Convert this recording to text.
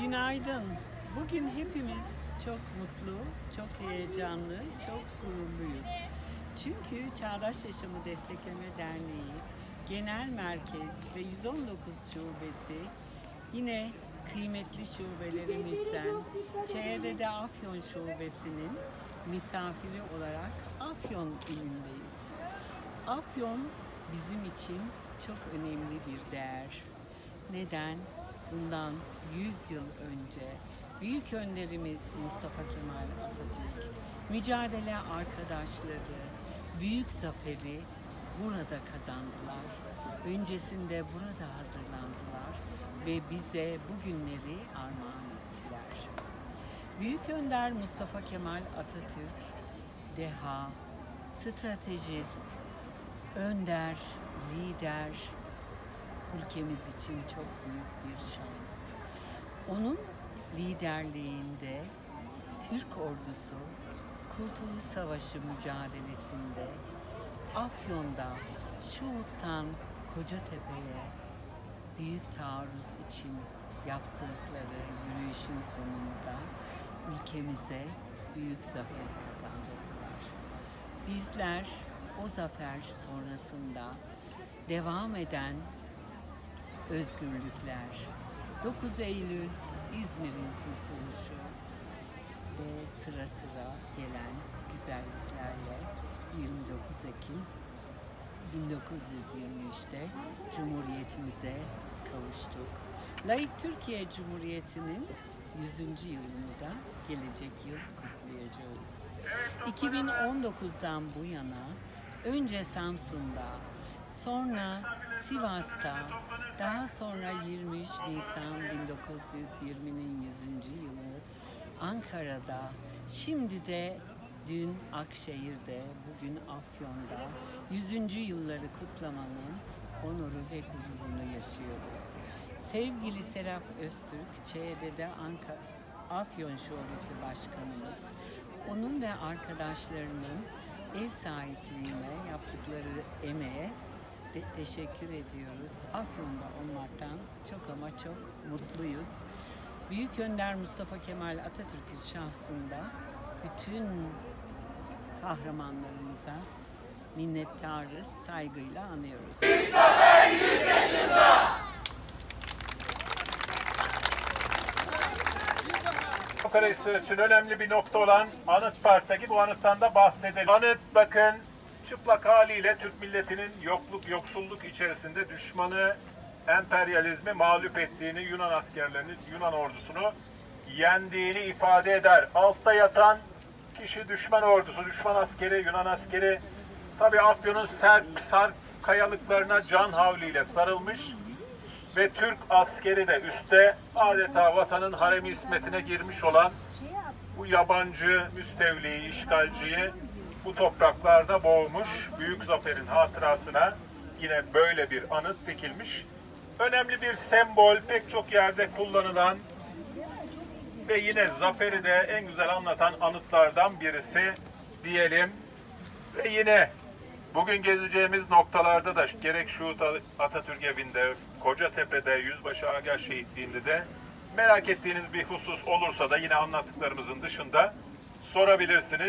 Günaydın. Bugün hepimiz çok mutlu, çok heyecanlı, çok gururluyuz. Çünkü Çağdaş Yaşamı Destekleme Derneği Genel Merkez ve 119 Şubesi yine kıymetli şubelerimizden ÇED'de Afyon Şubesi'nin misafiri olarak Afyon ilindeyiz. Afyon bizim için çok önemli bir değer. Neden? Bundan 100 yıl önce büyük önderimiz Mustafa Kemal Atatürk mücadele arkadaşları büyük zaferi burada kazandılar. Öncesinde burada hazırlandılar ve bize bugünleri armağan ettiler. Büyük önder Mustafa Kemal Atatürk deha, stratejist, önder, lider, ülkemiz için çok büyük bir şans. Onun liderliğinde Türk ordusu Kurtuluş Savaşı mücadelesinde Afyon'da Şuhut'tan Kocatepe'ye büyük taarruz için yaptıkları yürüyüşün sonunda ülkemize büyük zafer kazandırdılar. Bizler o zafer sonrasında devam eden özgürlükler, 9 Eylül İzmir'in kurtuluşu ve sıra sıra gelen güzelliklerle 29 Ekim 1923'te Cumhuriyetimize kavuştuk. Layık Türkiye Cumhuriyeti'nin 100. yılını da gelecek yıl kutlayacağız. 2019'dan bu yana önce Samsun'da, sonra Sivas'ta, daha sonra 23 Nisan 1920'nin 100. yılı Ankara'da, şimdi de dün Akşehir'de, bugün Afyon'da 100. yılları kutlamanın onuru ve gururunu yaşıyoruz. Sevgili Serap Öztürk, ÇED'de Ankara Afyon Şubesi Başkanımız, onun ve arkadaşlarının ev sahipliğine yaptıkları emeğe de teşekkür ediyoruz. Afyon'da olmaktan çok ama çok mutluyuz. Büyük Önder Mustafa Kemal Atatürk'ün şahsında bütün kahramanlarımıza minnettarız, saygıyla anıyoruz. Ankara için önemli bir nokta olan Anıt Park'taki bu anıttan da bahsedelim. Anıt bakın çıplak haliyle Türk milletinin yokluk, yoksulluk içerisinde düşmanı emperyalizmi mağlup ettiğini, Yunan askerlerini, Yunan ordusunu yendiğini ifade eder. Altta yatan kişi düşman ordusu, düşman askeri, Yunan askeri. Tabi Afyon'un serp, sarp kayalıklarına can havliyle sarılmış ve Türk askeri de üstte adeta vatanın haremi ismetine girmiş olan bu yabancı müstevliyi, işgalciyi bu topraklarda boğmuş. Büyük zaferin hatırasına yine böyle bir anıt dikilmiş. Önemli bir sembol, pek çok yerde kullanılan ve yine zaferi de en güzel anlatan anıtlardan birisi diyelim. Ve yine bugün gezeceğimiz noktalarda da gerek şu Atatürk evinde, Kocatepe'de, Yüzbaşı Agah Şehitliği'nde de merak ettiğiniz bir husus olursa da yine anlattıklarımızın dışında sorabilirsiniz.